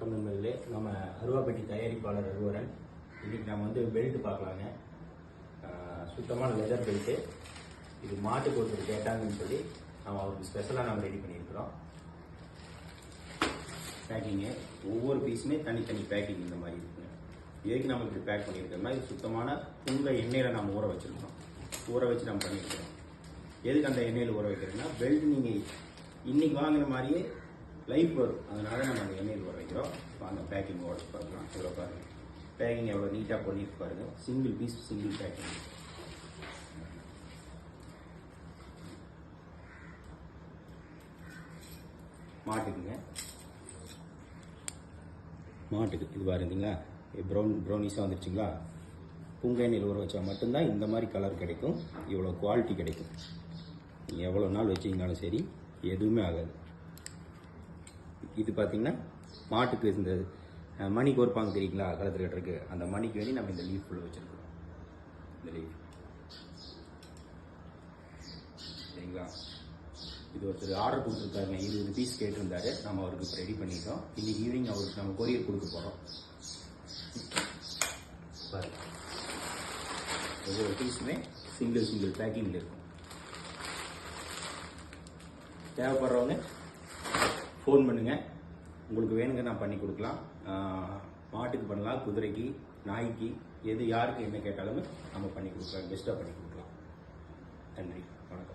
வணக்கம் நண்பர்களே. நம்ம அருவாப்பட்டி தயாரிப்பாளர் அருவரன். இன்னைக்கு நம்ம வந்து பெல்ட் பார்க்கலாங்க. சுத்தமான லெதர் பெல்ட்டு இது மாட்டுக்கு ஒருத்தர் கேட்டாங்கன்னு சொல்லி நம்ம அவருக்கு ஸ்பெஷலாக நம்ம ரெடி பண்ணியிருக்கிறோம். பேக்கிங்கு ஒவ்வொரு பீஸுமே தனித்தனி பேக்கிங் இந்த மாதிரி இருக்குங்க. எதுக்கு நம்ம இப்படி பேக் பண்ணியிருக்கோம்னா இது சுத்தமான புங்க எண்ணெயில் நம்ம ஊற வச்சிருக்கோம் ஊற வச்சு நம்ம பண்ணியிருக்கிறோம். எதுக்கு அந்த எண்ணெயில் ஊற வைக்கிறோம்னா பெல்ட் நீங்கள் இன்னைக்கு வாங்கின மாதிரியே லைஃப் வரும். அதனால நம்ம அந்த எண்ணெயில் வரும் வாங்க பேக்கிங் ஓட பார்க்கலாம் இவ்வளோ பாருங்க. பேக்கிங் எவ்வளோ நீட்டாக பண்ணிட்டு பாருங்க. சிங்கிள் பீஸ் சிங்கிள் பேக்கிங் மாட்டுக்குங்க. மாட்டுக்கு இது பாருங்களா ப்ரௌன் ப்ரௌனிஸாக வந்துருச்சுங்களா? பூங்கை எண்ணெயில் ஊற வச்சா மட்டும்தான் இந்த மாதிரி கலர் கிடைக்கும். இவ்வளோ குவாலிட்டி கிடைக்கும். நீங்கள் எவ்வளோ நாள் வச்சிங்கனாலும் சரி எதுவுமே ஆகாது. இது பார்த்திங்கன்னா மாட்டுக்கு இந்த மணி கோர்ப்பாங்க தெரியுங்களா? கலத்தில் கட்டுறதுக்கு. அந்த மணிக்கு வேண்டி நம்ம இந்த லீஃப் ஃபுல்லாக வச்சுருக்கோம் இந்த லீஃப் சரிங்களா? இது ஒருத்தர் ஆர்டர் கொடுத்துருக்காருங்க. இருபது பீஸ் கேட்டிருந்தாரு. நம்ம அவருக்கு இப்போ ரெடி பண்ணிட்டோம். இன்னைக்கு ஈவினிங் அவருக்கு நம்ம கொரியர் கொடுக்க போகிறோம் பாரு ஒவ்வொரு பீஸுமே சிங்கிள் சிங்கிள் பேக்கிங்கில் இருக்கும். தேவைப்படுறவங்க ஃபோன் பண்ணுங்கள் உங்களுக்கு வேணுங்க நான் பண்ணி கொடுக்கலாம். மாட்டுக்கு பண்ணலாம் குதிரைக்கு நாய்க்கு எது யாருக்கு என்ன கேட்டாலுமே நம்ம பண்ணி கொடுக்கலாம் பெஸ்ட்டாக பண்ணி கொடுக்கலாம். நன்றி வணக்கம்.